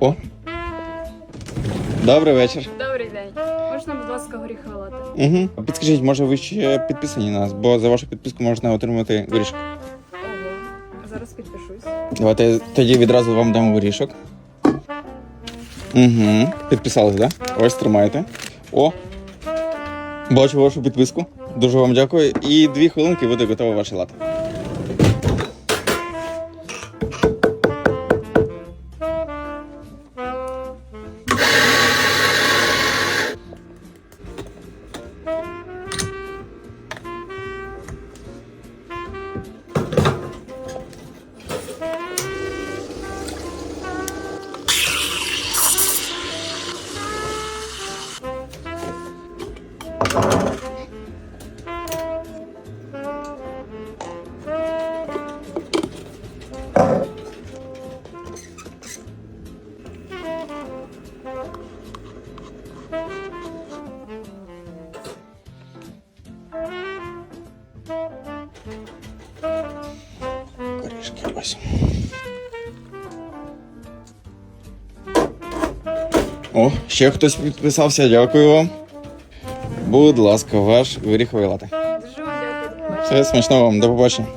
О. Добрий вечір. Добрий день. Можна, будь ласка, горіхове лати? Угу. Підскажіть, може ви ще підписані на нас, бо за вашу підписку можна отримати горішок. Ого. Зараз підпишусь. Давайте тоді відразу вам дамо горішок. Угу. Підписались, так? Да? Ось тримайте. О! Бачу вашу підписку. Дуже вам дякую. І дві хвилинки буде готова ваша лата. О, ще хтось підписався, дякую вам. Будь ласка, ваш горіховий лати. Дуже вам дякую. Все смачного вам, до побачення.